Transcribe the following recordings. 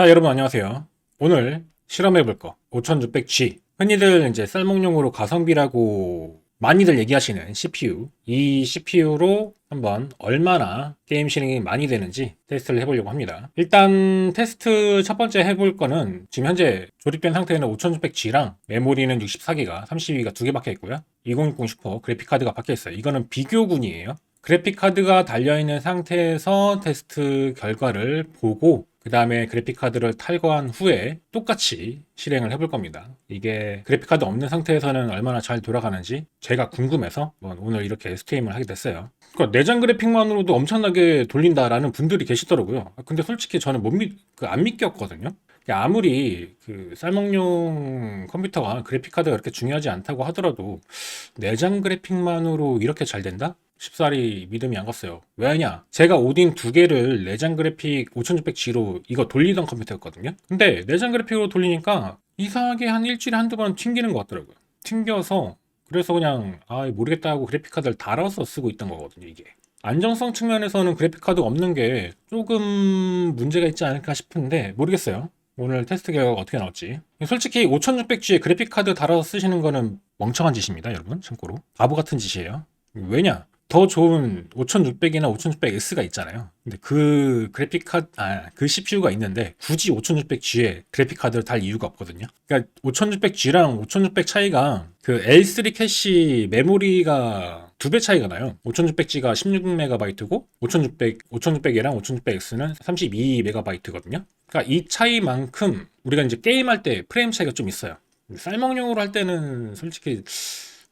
자, 여러분 안녕하세요. 오늘 실험해 볼 거 5600G. 흔히들 이제 쌀먹용으로 가성비라고 많이들 얘기하시는 CPU. 이 CPU로 한번 얼마나 게임 실행이 많이 되는지 테스트를 해보려고 합니다. 일단 테스트 첫 번째 해볼 거는 지금 현재 조립된 상태에는 5600G랑 메모리는 64기가, 32기가 두 개 박혀 있고요. 2060 슈퍼 그래픽카드가 박혀 있어요. 이거는 비교군이에요. 그래픽카드가 달려있는 상태에서 테스트 결과를 보고 그 다음에 그래픽카드를 탈거한 후에 똑같이 실행을 해볼 겁니다. 이게 그래픽카드 없는 상태에서는 얼마나 잘 돌아가는지 제가 궁금해서 오늘 이렇게 스트림을 하게 됐어요. 그러니까 내장 그래픽만으로도 엄청나게 돌린다라는 분들이 계시더라고요. 아, 근데 솔직히 저는 못 믿, 그 안 믿겼거든요. 아무리 그 쌀먹용 컴퓨터가 그래픽카드가 그렇게 중요하지 않다고 하더라도 내장 그래픽만으로 이렇게 잘 된다? 쉽사리 믿음이 안 갔어요. 왜냐? 제가 오딘 두 개를 내장 그래픽 5600G로 이거 돌리던 컴퓨터였거든요. 근데 내장 그래픽으로 돌리니까 이상하게 한 일주일에 한두 번 튕기는 것 같더라고요. 튕겨서 그래서 그냥 아 모르겠다 하고 그래픽카드를 달아서 쓰고 있던 거거든요, 이게. 안정성 측면에서는 그래픽카드 없는 게 조금 문제가 있지 않을까 싶은데 모르겠어요. 오늘 테스트 결과가 어떻게 나올지. 솔직히 5600G에 그래픽카드 달아서 쓰시는 거는 멍청한 짓입니다, 여러분. 참고로. 바보 같은 짓이에요. 왜냐? 더 좋은 5600이나 5600X가 있잖아요. 근데 그 그래픽 카드, 아, 그 CPU가 있는데 굳이 5600G에 그래픽 카드를 달 이유가 없거든요. 그러니까 5600G랑 5600 차이가 그 L3 캐시 메모리가 두 배 차이가 나요. 5600G가 16MB고 5600, 5600이랑 5600X는 32MB거든요. 그러니까 이 차이만큼 우리가 이제 게임할 때 프레임 차이가 좀 있어요. 쌀먹용으로 할 때는 솔직히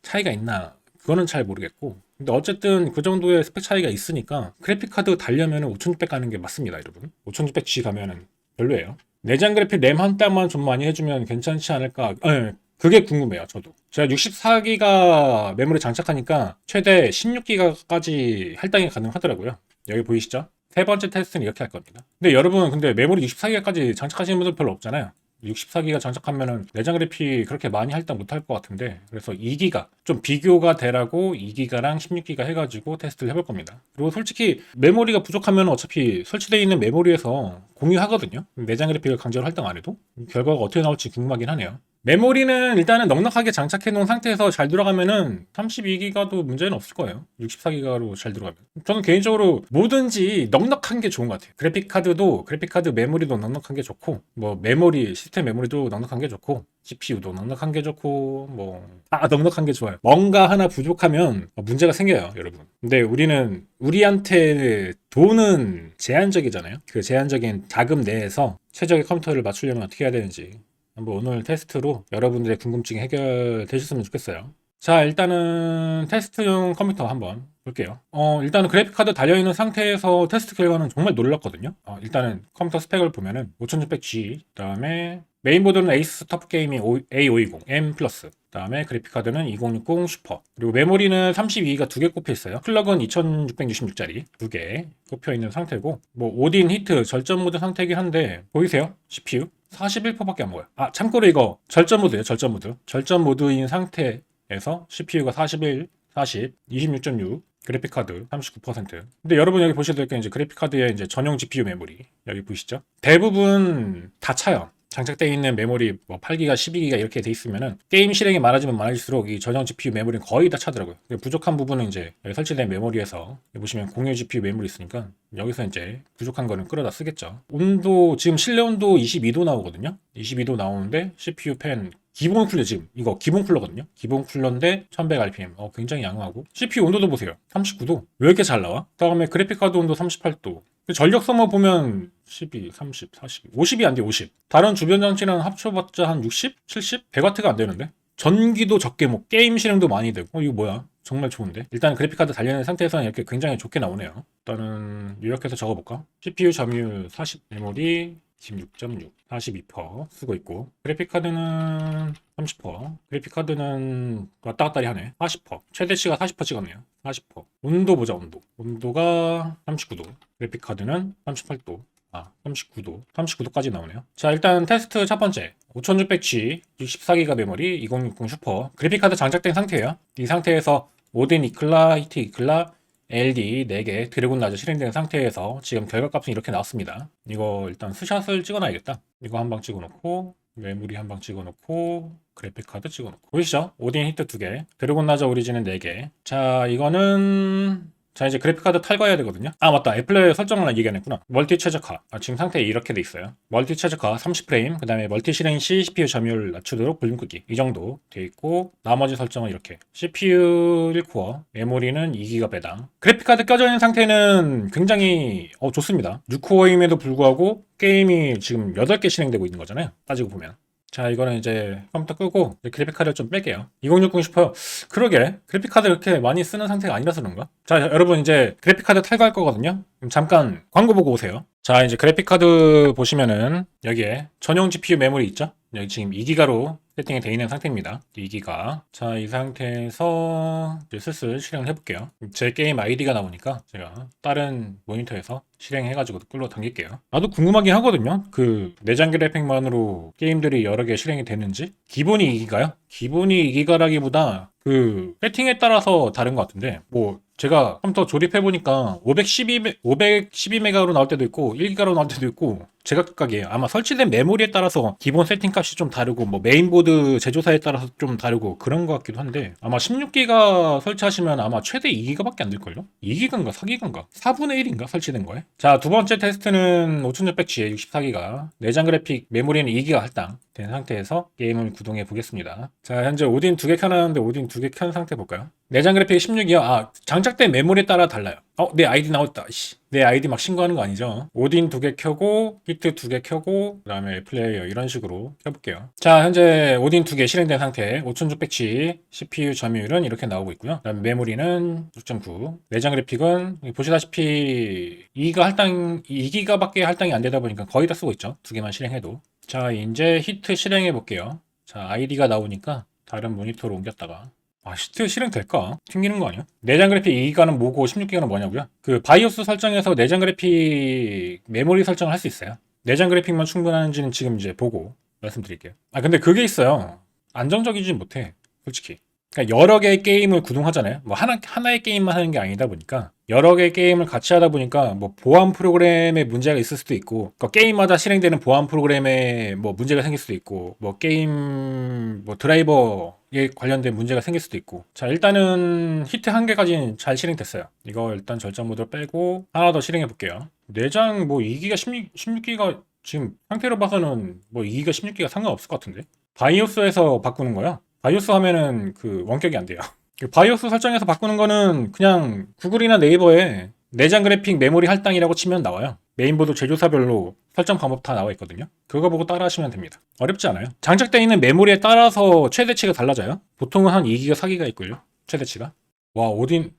차이가 있나 그거는 잘 모르겠고 근데 어쨌든 그 정도의 스펙 차이가 있으니까 그래픽카드 달려면 5600 가는 게 맞습니다 여러분. 5600G 가면은 별로예요. 내장 그래픽 램한 땀만 좀 많이 해주면 괜찮지 않을까. 네, 그게 궁금해요 저도. 제가 64기가 메모리 장착하니까 최대 16기가까지 할당이 가능하더라고요. 여기 보이시죠? 세 번째 테스트는 이렇게 할 겁니다. 근데 여러분 근데 메모리 64기가까지 장착하시는 분들 별로 없잖아요 64기가 장착하면은 내장 그래픽 그렇게 많이 할당 못할 것 같은데 그래서 2기가 좀 비교가 되라고 2기가랑 16기가 해가지고 테스트를 해볼 겁니다. 그리고 솔직히 메모리가 부족하면 어차피 설치되어 있는 메모리에서 공유하거든요. 내장 그래픽을 강제로 할당 안 해도 결과가 어떻게 나올지 궁금하긴 하네요. 메모리는 일단은 넉넉하게 장착해 놓은 상태에서 잘 들어가면은 32기가도 문제는 없을 거예요. 64기가로 잘 들어가면. 저는 개인적으로 뭐든지 넉넉한 게 좋은 것 같아요. 그래픽 카드도 그래픽 카드 메모리도 넉넉한 게 좋고 뭐 메모리 시스템 메모리도 넉넉한 게 좋고 CPU도 넉넉한 게 좋고 뭐아 넉넉한 게 좋아요. 뭔가 하나 부족하면 문제가 생겨요, 여러분. 근데 우리는 우리한테 돈은 제한적이잖아요. 그 제한적인 자금 내에서 최적의 컴퓨터를 맞추려면 어떻게 해야 되는지 한번 오늘 테스트로 여러분들의 궁금증이 해결되셨으면 좋겠어요. 자, 일단은 테스트용 컴퓨터 한번 볼게요. 어, 일단은 그래픽카드 달려있는 상태에서 테스트 결과는 정말 놀랐거든요. 어, 일단은 컴퓨터 스펙을 보면은 5600G, 그 다음에 메인보드는 에이스 터프 게이밍 A520 M 플러스, 그 다음에 그래픽카드는 2060 슈퍼, 그리고 메모리는 32기가 두 개 꼽혀 있어요. 클럭은 2666짜리 두 개 꼽혀 있는 상태고, 뭐 오딘 히트 절전 모드 상태이긴 한데 보이세요? CPU 41%밖에 안 보여요. 아, 참고로 이거 절전 모드예요. 절전 모드. 절전 모드인 상태에서 CPU가 41, 40, 26.6, 그래픽 카드 39%. 근데 여러분 여기 보셔도 될게 이제 그래픽 카드의 이제 전용 GPU 메모리 여기 보이시죠? 대부분 다 차요. 장착되어 있는 메모리 뭐 8기가, 12기가 이렇게 돼 있으면은 게임 실행이 많아지면 많아질수록 이 전용 GPU 메모리는 거의 다 차더라고요. 부족한 부분은 이제 여기 설치된 메모리에서 보시면 공유 GPU 메모리 있으니까 여기서 이제 부족한 거는 끌어다 쓰겠죠. 온도 지금 실내 온도 22도 나오거든요. 22도 나오는데 CPU 팬 기본 쿨러 지금 이거 기본 쿨러거든요. 기본 쿨러인데 1100rpm. 어 굉장히 양호하고 CPU 온도도 보세요. 39도. 왜 이렇게 잘 나와? 그다음에 그래픽 카드 온도 38도. 전력 소모 보면 12, 30, 40, 50이 안 돼, 50. 다른 주변 장치랑 합쳐봤자 한 60, 70, 100W가 안 되는데? 전기도 적게 뭐 게임 실행도 많이 되고 어, 이거 뭐야? 정말 좋은데? 일단 그래픽카드 달려있는 상태에서는 이렇게 굉장히 좋게 나오네요. 일단은 요약해서 적어볼까? CPU 점유율 40 메모리 16.6, 42% 쓰고 있고. 그래픽카드는 30% 그래픽카드는 왔다 갔다리 하네. 40% 최대치가 40% 찍었네요. 40% 온도 보자 온도. 온도가 39도. 그래픽카드는 38도. 아 39도. 39도까지 나오네요. 자 일단 테스트 첫 번째. 5600G 64기가 메모리 2060 슈퍼. 그래픽카드 장착된 상태예요. 이 상태에서 오딘 이클라 히트 이클라 ALD 4개 드래곤 라저 실행된 상태에서 지금 결과값은 이렇게 나왔습니다. 이거 일단 스샷을 찍어놔야겠다. 이거 한 방 찍어놓고 메모리 한 방 찍어놓고 그래픽 카드 찍어놓고 보이시죠? 오딘 히트 2개 드래곤 라저 오리진은 4개 자 이거는 자 이제 그래픽카드 탈거해야 되거든요. 아 맞다. 애플레이어 설정을 얘기 안 했구나. 멀티 최적화 아, 지금 상태 이렇게 돼 있어요. 멀티 최적화 30프레임. 그 다음에 멀티 실행 시 CPU 점유율 낮추도록 볼륨 끄기. 이 정도 돼 있고 나머지 설정은 이렇게. CPU 1코어 메모리는 2기가 배당. 그래픽카드 껴져 있는 상태는 굉장히 어, 좋습니다. 6코어임에도 불구하고 게임이 지금 8개 실행되고 있는 거잖아요. 따지고 보면 자, 이거는 이제 컴퓨터 끄고 그래픽카드를 좀 뺄게요. 2060 싶어요. 그러게. 그래픽카드 그렇게 많이 쓰는 상태가 아니라서 그런가? 자, 여러분 이제 그래픽카드 탈거할 거거든요. 잠깐 광고 보고 오세요. 자, 이제 그래픽카드 보시면은 여기에 전용 GPU 메모리 있죠? 여기 지금 2기가로 세팅이 되어 있는 상태입니다. 2기가. 자, 이 상태에서 슬슬 실행을 해볼게요. 제 게임 아이디가 나오니까 제가 다른 모니터에서 실행해가지고 끌러 당길게요. 나도 궁금하긴 하거든요. 그 내장 그래픽만으로 게임들이 여러 개 실행이 되는지. 기본이 2기가요? 기본이 2기가라기보다 그 세팅에 따라서 다른 것 같은데 뭐 제가 컴퓨터 조립해 보니까 512 512메가로 나올 때도 있고 1기가로 나올 때도 있고 제각각이에요. 아마 설치된 메모리에 따라서 기본 세팅 값이 좀 다르고 뭐 메인보드 제조사에 따라서 좀 다르고 그런 것 같기도 한데 아마 16기가 설치하시면 아마 최대 2기가밖에 안 될걸요? 2기가인가 4기가인가 4분의 1인가 설치된 거에 자 두 번째 테스트는 5600G에 64기가 내장 그래픽 메모리는 2기가 할당 된 상태에서 게임을 구동해 보겠습니다. 자 현재 오딘 두 개 켜놨는데 오딘 두 개 켠 상태 볼까요? 내장 그래픽 16이요. 아 장착된 메모리에 따라 달라요. 어, 내 아이디 나왔다. 씨. 내 아이디 막 신고하는 거 아니죠? 오딘 두 개 켜고, 히트 두 개 켜고, 그 다음에 플레이어 이런 식으로 켜볼게요. 자, 현재 오딘 두 개 실행된 상태, 5600G, CPU 점유율은 이렇게 나오고 있고요. 그 다음에 메모리는 6.9. 내장 그래픽은 보시다시피 2가 할당, 2기가밖에 할당이 안 되다 보니까 거의 다 쓰고 있죠. 두 개만 실행해도. 자, 이제 히트 실행해 볼게요. 자, 아이디가 나오니까 다른 모니터로 옮겼다가 아, 시트 실행 될까? 튕기는 거 아니야? 내장 그래픽 2기가는 뭐고 16기가는 뭐냐고요? 그 바이오스 설정에서 내장 그래픽 메모리 설정을 할 수 있어요. 내장 그래픽만 충분한지는 지금 이제 보고 말씀드릴게요. 아, 근데 그게 있어요. 안정적이지 못해. 솔직히. 그러니까 여러 개의 게임을 구동하잖아요. 뭐 하나 하나의 게임만 하는 게 아니다 보니까 여러 개의 게임을 같이 하다 보니까 뭐 보안 프로그램에 문제가 있을 수도 있고 그러니까 게임마다 실행되는 보안 프로그램에 뭐 문제가 생길 수도 있고 뭐 게임 뭐 드라이버에 관련된 문제가 생길 수도 있고 자 일단은 히트 한 개까지는 잘 실행됐어요. 이거 일단 절전 모드로 빼고 하나 더 실행해 볼게요. 내장 뭐 2기가 16, 16기가 지금 상태로 봐서는 뭐 2기가 16기가 상관없을 것 같은데 바이오스에서 바꾸는 거야. 바이오스 하면은 그 원격이 안 돼요. 그 바이오스 설정에서 바꾸는 거는 그냥 구글이나 네이버에 내장 그래픽 메모리 할당이라고 치면 나와요. 메인보드 제조사별로 설정 방법 다 나와 있거든요. 그거 보고 따라 하시면 됩니다. 어렵지 않아요. 장착되어 있는 메모리에 따라서 최대치가 달라져요. 보통은 한 2기가, 4기가 있걸요. 최대치가. 와, 오딘,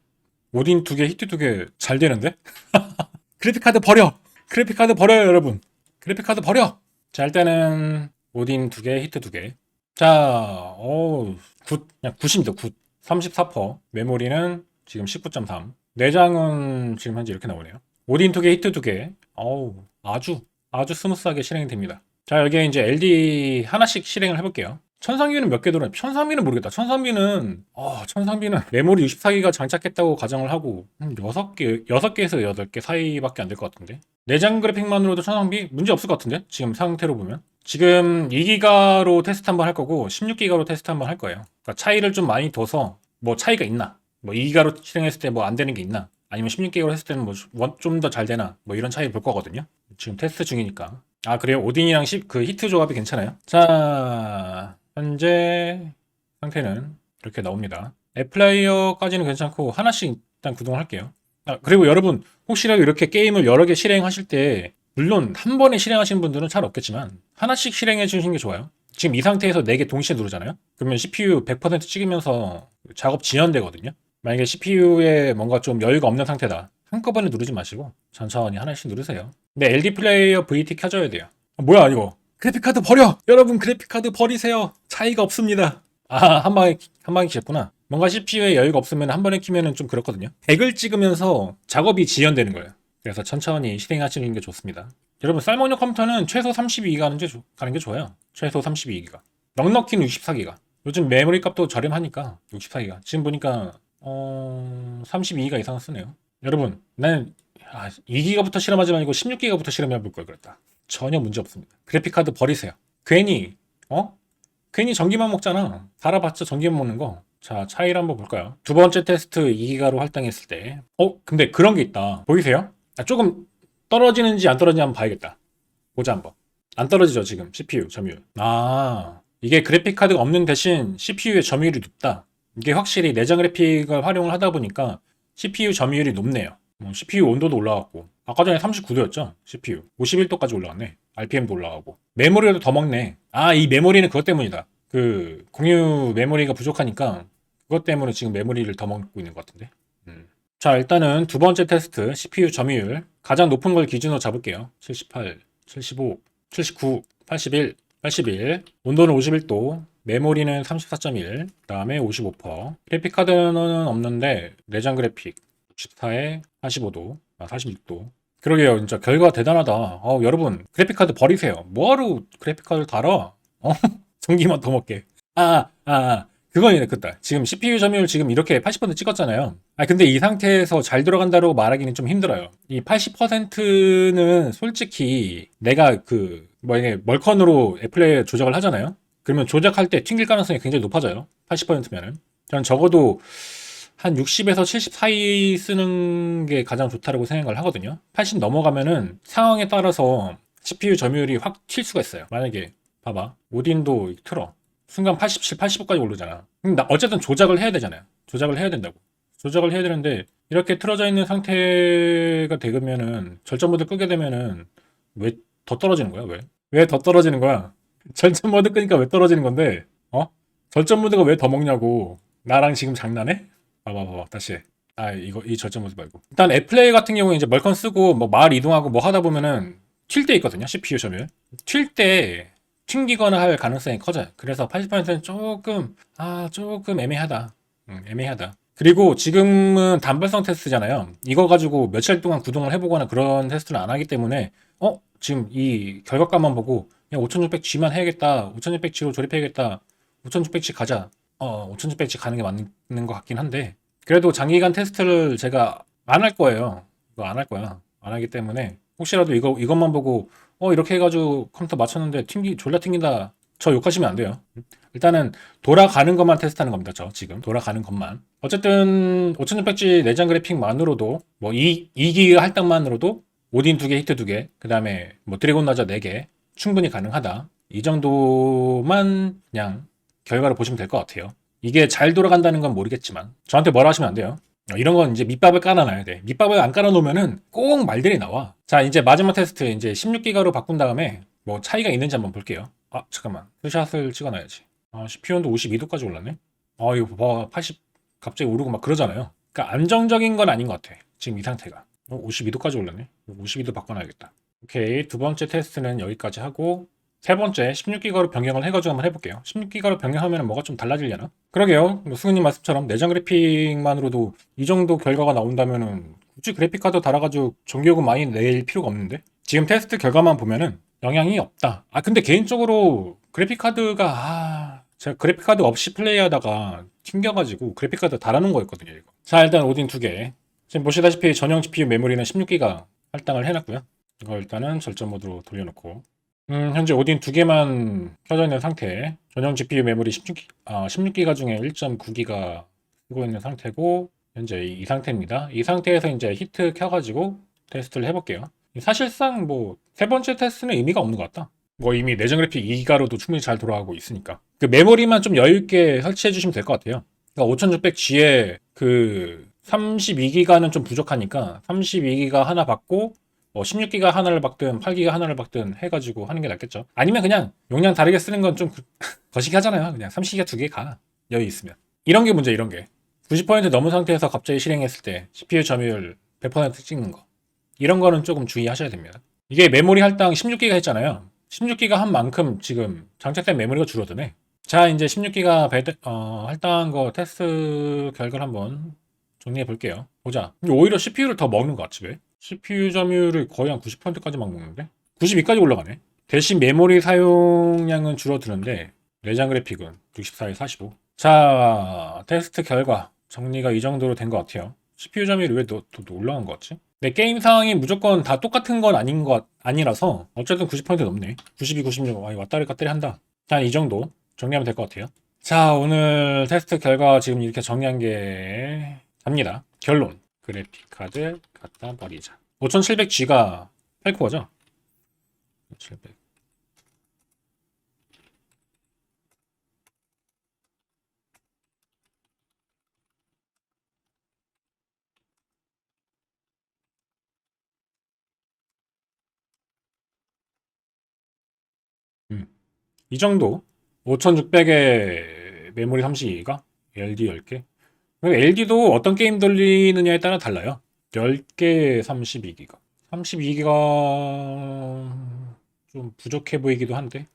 오딘 두 개, 히트 두 개 잘 되는데? 그래픽카드 버려! 그래픽카드 버려요, 여러분. 그래픽카드 버려! 자, 일단은 오딘 두 개, 히트 두 개. 자, 어, 굿, 그냥 굿입니다, 굿. 34%. 메모리는 지금 19.3. 내장은 지금 현재 이렇게 나오네요. 오딘 두 개, 히트 두 개. 어우, 아주, 아주 스무스하게 실행이 됩니다. 자, 여기에 이제 LD 하나씩 실행을 해볼게요. 천상비는 몇 개 들어요? 천상비는 모르겠다. 천상비는, 어, 천상비는 메모리 64기가 장착했다고 가정을 하고, 한 6개, 6개에서 8개 사이밖에 안 될 것 같은데. 내장 그래픽만으로도 천상비 문제 없을 것 같은데? 지금 상태로 보면. 지금 2기가로 테스트 한번 할 거고 16기가로 테스트 한번 할 거예요. 그러니까 차이를 좀 많이 둬서 뭐 차이가 있나? 뭐 2기가로 실행했을 때 뭐 안 되는 게 있나? 아니면 16기가로 했을 때는 뭐 좀 더 잘 되나? 뭐 이런 차이 볼 거거든요. 지금 테스트 중이니까. 아 그래요? 오딘이랑 10, 그 히트 조합이 괜찮아요? 자 현재 상태는 이렇게 나옵니다. 애플라이어까지는 괜찮고 하나씩 일단 구동할게요. 아 그리고 여러분 혹시라도 이렇게 게임을 여러 개 실행하실 때 물론 한 번에 실행하시는 분들은 잘 없겠지만 하나씩 실행해 주시는 게 좋아요. 지금 이 상태에서 4개 동시에 누르잖아요. 그러면 CPU 100% 찍으면서 작업 지연되거든요. 만약에 CPU에 뭔가 좀 여유가 없는 상태다. 한꺼번에 누르지 마시고 천천히 하나씩 누르세요. 근데 LD 플레이어 VT 켜줘야 돼요. 아, 뭐야 이거? 그래픽카드 버려! 여러분 그래픽카드 버리세요. 차이가 없습니다. 아, 한 방에, 한 방에 키셨구나. 뭔가 CPU에 여유가 없으면 한 번에 키면은 좀 그렇거든요. 100을 찍으면서 작업이 지연되는 거예요. 그래서 천천히 실행하시는 게 좋습니다. 여러분 쌀먹용 컴퓨터는 최소 32기가 가는 게, 조- 가는 게 좋아요. 최소 32기가. 넉넉히는 64기가. 요즘 메모리 값도 저렴하니까 64기가. 지금 보니까 어, 32기가 이상 쓰네요. 여러분, 나는 아, 2기가부터 실험하지 말고 16기가부터 실험해 볼 걸 그랬다. 전혀 문제 없습니다. 그래픽 카드 버리세요. 괜히 어? 괜히 전기만 먹잖아. 달아봤자 전기만 먹는 거. 자, 차이를 한번 볼까요? 두 번째 테스트 2기가로 할당했을 때. 어, 근데 그런 게 있다. 보이세요? 아, 조금 떨어지는지 안 떨어지는지 한번 봐야겠다. 보자 한번. 안 떨어지죠, 지금. CPU 점유율. 아, 이게 그래픽 카드가 없는 대신 CPU의 점유율이 높다. 이게 확실히 내장 그래픽을 활용을 하다 보니까 CPU 점유율이 높네요. 뭐 CPU 온도도 올라갔고. 아까 전에 39도였죠? CPU. 51도까지 올라갔네. RPM도 올라가고. 메모리도 더 먹네. 아, 이 메모리는 그것 때문이다. 그 공유 메모리가 부족하니까 그것 때문에 지금 메모리를 더 먹고 있는 것 같은데. 음. 자, 일단은 두 번째 테스트 CPU 점유율 가장 높은 걸 기준으로 잡을게요. 78, 75, 79, 81, 81. 온도는 51도, 메모리는 34.1, 그 다음에 55%. 그래픽 카드는 없는데 내장 그래픽 64에 45도, 아 46도. 그러게요, 진짜 결과 대단하다. 어, 여러분 그래픽 카드 버리세요. 뭐하러 그래픽 카드를 달아? 어? 전기만 더 먹게. 아, 아, 아. 그건 이랬겠다. 지금 CPU 점유율 지금 이렇게 80% 찍었잖아요. 아, 근데 이 상태에서 잘 들어간다고 말하기는 좀 힘들어요. 이 80%는 솔직히 내가 그, 뭐, 이게 멀컨으로 애플에 조작을 하잖아요. 그러면 조작할 때 튕길 가능성이 굉장히 높아져요. 80%면은. 저는 적어도 한 60에서 70 사이 쓰는 게 가장 좋다고 생각을 하거든요. 80 넘어가면은 상황에 따라서 CPU 점유율이 확 튈 수가 있어요. 만약에 봐봐. 오딘도 틀어. 순간 87, 85까지 오르잖아. 나 어쨌든 조작을 해야 되잖아요. 조작을 해야 된다고. 조작을 해야 되는데 이렇게 틀어져 있는 상태가 되면은 절전 모드 끄게 되면은 왜 더 떨어지는 거야? 왜? 왜 더 떨어지는 거야? 절전 모드 끄니까 왜 떨어지는 건데? 어? 절전 모드가 왜 더 먹냐고. 나랑 지금 장난해? 봐봐 봐봐 다시 해. 아 이거 이 절전 모드 말고 일단 애플레이 같은 경우에 이제 멀컨 쓰고 뭐 마을 이동하고 뭐 하다 보면은 튈 때 있거든요 CPU 점유율 튈때 튕기거나 할 가능성이 커져요. 그래서 80%는 조금 아 조금 애매하다. 음, 애매하다. 그리고 지금은 단발성 테스트잖아요. 이거 가지고 며칠 동안 구동을 해보거나 그런 테스트를 안 하기 때문에 어 지금 이 결과값만 보고 그냥 5600G만 해야겠다 5600G로 조립해야겠다 5600G 가자. 어, 5600G 가는 게 맞는 것 같긴 한데, 그래도 장기간 테스트를 제가 안 할 거예요. 이거 안 할 거야. 안 하기 때문에, 혹시라도 이거, 이것만 보고, 어, 이렇게 해가지고 컴퓨터 맞췄는데 튕기, 졸라 튕긴다. 저 욕하시면 안 돼요. 일단은 돌아가는 것만 테스트하는 겁니다. 저 지금 돌아가는 것만. 어쨌든 5600G 내장 그래픽만으로도 뭐 2, 2기가 할당만으로도 오딘 2개, 히트 2개, 그 다음에 뭐 드래곤 라저 4개 충분히 가능하다. 이 정도만 그냥 결과를 보시면 될 것 같아요. 이게 잘 돌아간다는 건 모르겠지만 저한테 뭐라 하시면 안 돼요. 어, 이런 건 이제 밑밥을 깔아놔야 돼. 밑밥을 안 깔아놓으면은 꼭 말들이 나와. 자 이제 마지막 테스트 이제 16기가로 바꾼 다음에 뭐 차이가 있는지 한번 볼게요. 아 잠깐만 스샷을 찍어놔야지. 아 CPU도 52도까지 올랐네. 아 이거 봐, 80 갑자기 오르고 막 그러잖아요. 그러니까 안정적인 건 아닌 것 같아. 지금 이 상태가. 어, 52도까지 올랐네. 52도 바꿔놔야겠다. 오케이 두 번째 테스트는 여기까지 하고 세 번째 16기가로 변경을 해가지고 한번 해볼게요. 16기가로 변경하면 뭐가 좀 달라지려나? 그러게요. 뭐 수근님 말씀처럼 내장 그래픽만으로도 이 정도 결과가 나온다면은 굳이 그래픽 카드 달아가지고 전기요금 많이 낼 필요가 없는데? 지금 테스트 결과만 보면은 영향이 없다. 아 근데 개인적으로 그래픽 카드가 아 제가 그래픽 카드 없이 플레이하다가 튕겨가지고 그래픽 카드 달아놓은 거였거든요. 이거. 자 일단 오딘 두 개. 지금 보시다시피 전용 GPU 메모리는 16기가 할당을 해놨고요. 이거 일단은 절전 모드로 돌려놓고 음, 현재 오딘 두 개만 켜져 있는 상태. 전용 GPU 메모리 16기, 아, 16기가 중에 1.9기가 쓰고 있는 상태고, 현재 이, 이 상태입니다. 이 상태에서 이제 히트 켜가지고 테스트를 해볼게요. 사실상 뭐, 세 번째 테스트는 의미가 없는 것 같다. 뭐 이미 내장 그래픽 2기가로도 충분히 잘 돌아가고 있으니까. 그 메모리만 좀 여유 있게 설치해 주시면 될 것 같아요. 그러니까 5600G에 그 32기가는 좀 부족하니까 32기가 하나 받고 뭐 16기가 하나를 박든 8기가 하나를 박든 해가지고 하는 게 낫겠죠. 아니면 그냥 용량 다르게 쓰는 건 좀 거시기 하잖아요. 그냥 30기가 두 개 가. 여유 있으면. 이런 게 문제 이런 게. 90% 넘은 상태에서 갑자기 실행했을 때 CPU 점유율 100% 찍는 거. 이런 거는 조금 주의하셔야 됩니다. 이게 메모리 할당 16기가 했잖아요. 16기가 한 만큼 지금 장착된 메모리가 줄어드네. 자, 이제 16기가 배드, 어, 할당한 거 테스트 결과를 한번 정리해 볼게요. 보자. 오히려 CPU를 더 먹는 것 같지 왜? CPU 점유율을 거의 한 90%까지 막 먹는데? 92까지 올라가네. 대신 메모리 사용량은 줄어드는데 내장 그래픽은 64에 45. 자, 테스트 결과. 정리가 이 정도로 된 것 같아요. CPU 점유율이 왜 더, 더 올라간 것 같지? 네, 게임 상황이 무조건 다 똑같은 건 아닌 것, 아니라서, 어쨌든 90% 넘네. 92, 96, 아니, 왔다리 갔다리 한다. 자, 이 정도 정리하면 될 것 같아요. 자, 오늘 테스트 결과 지금 이렇게 정리한 게, 답니다. 결론. 그래픽 카드 갖다 버리자. 5700G가 8코어죠? 700. 이 정도? 5600에 메모리 32기가? LD 10개? LD도 어떤 게임 돌리느냐에 따라 달라요. 10개 32기가. 32기가 좀 부족해 보이기도 한데.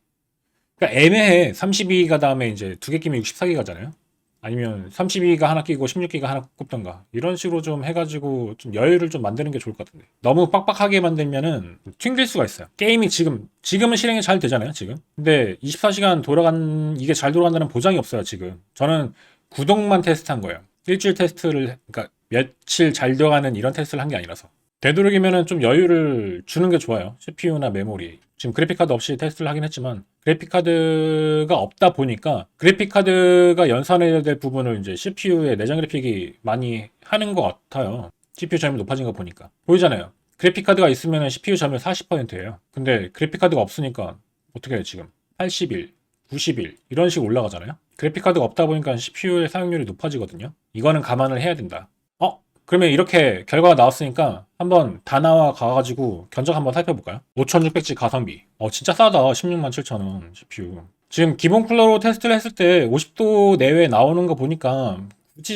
그러니까 애매해. 32기가 다음에 이제 두 개 끼면 64기가잖아요 아니면 32기가 하나 끼고 16기가 하나 꼽던가. 이런 식으로 좀 해가지고 좀 여유를 좀 만드는 게 좋을 것 같은데. 너무 빡빡하게 만들면은 튕길 수가 있어요. 게임이 지금 지금은 실행이 잘 되잖아요 지금. 근데 24시간 돌아간 이게 잘 돌아간다는 보장이 없어요 지금. 저는 구동만 테스트한 거예요. 일주일 테스트를 그러니까 며칠 잘 들어가는 이런 테스트를 한 게 아니라서 되도록이면은 좀 여유를 주는 게 좋아요 CPU나 메모리 지금 그래픽카드 없이 테스트를 하긴 했지만 그래픽카드가 없다 보니까 그래픽카드가 연산해야 될 부분을 이제 CPU의 내장 그래픽이 많이 하는 것 같아요. CPU 점유율 높아진 거 보니까. 보이잖아요. 그래픽카드가 있으면 CPU 점유율 40%예요. 근데 그래픽카드가 없으니까 어떻게 해요 지금? 81, 91 이런 식으로 올라가잖아요. 그래픽카드가 없다 보니까 CPU의 사용률이 높아지거든요. 이거는 감안을 해야 된다. 어? 그러면 이렇게 결과가 나왔으니까 한번 다나와 가가지고 견적 한번 살펴볼까요? 5600G 가성비. 어, 진짜 싸다. 16만 7천원 CPU. 지금 기본 쿨러로 테스트를 했을 때 50도 내외 나오는 거 보니까 굳이,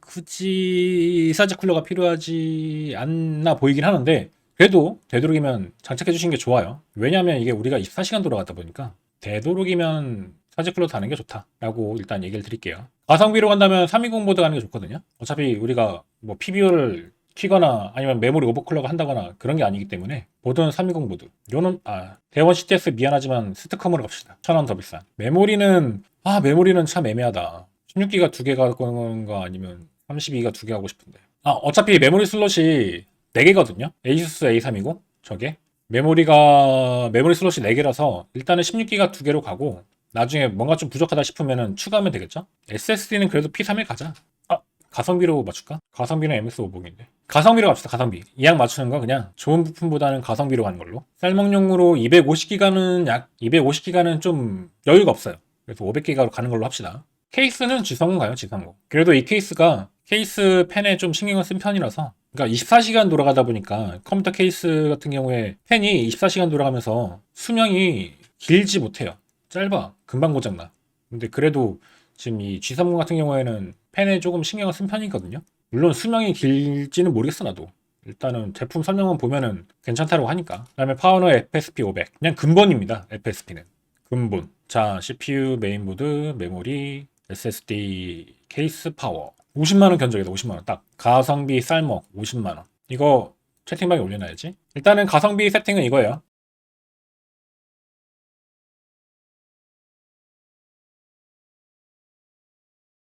굳이 사제 쿨러가 필요하지 않나 보이긴 하는데 그래도 되도록이면 장착해 주신 게 좋아요. 왜냐하면 이게 우리가 24시간 돌아가다 보니까 되도록이면 사제 쿨러 다는 게 좋다라고 일단 얘기를 드릴게요. 가성비로 간다면 320 보드 가는 게 좋거든요. 어차피 우리가 뭐 PBO를 키거나 아니면 메모리 오버클럭을 한다거나 그런 게 아니기 때문에 보드는 320 보드. 요는 아 대원 CTS 미안하지만 스트컴으로 갑시다. 천 원 더 비싼. 메모리는 아 메모리는 참 애매하다. 16기가 두 개가 건가 아니면 32기가 두 개 하고 싶은데. 아 어차피 메모리 슬롯이 4개거든요. ASUS A320 저게 메모리가 메모리 슬롯이 4개라서 일단은 16기가 두 개로 가고 나중에 뭔가 좀 부족하다 싶으면 추가하면 되겠죠? SSD는 그래도 P31 가자. 아, 가성비로 맞출까? 가성비는 MS550인데. 가성비로 갑시다, 가성비. 이양 맞추는 거 그냥 좋은 부품보다는 가성비로 가는 걸로. 쌀먹용으로 250기가는 약, 250기가는 좀 여유가 없어요. 그래서 500기가로 가는 걸로 합시다. 케이스는 G30 가요, G30. 그래도 이 케이스가 케이스 펜에 좀 신경을 쓴 편이라서 그러니까 24시간 돌아가다 보니까 컴퓨터 케이스 같은 경우에 펜이 24시간 돌아가면서 수명이 길지 못해요. 짧아. 금방 고장나. 근데 그래도 지금 이 G30 같은 경우에는 펜에 조금 신경을 쓴 편이거든요. 물론 수명이 길지는 모르겠어 나도. 일단은 제품 설명만 보면은 괜찮다고 하니까. 그다음에 파워너 FSP 500. 그냥 근본입니다. FSP는. 근본. 자, CPU, 메인보드, 메모리, SSD, 케이스 파워. 50만 원 견적이다, 50만 원. 딱. 가성비 쌀먹, 50만 원. 이거 채팅방에 올려놔야지. 일단은 가성비 세팅은 이거예요.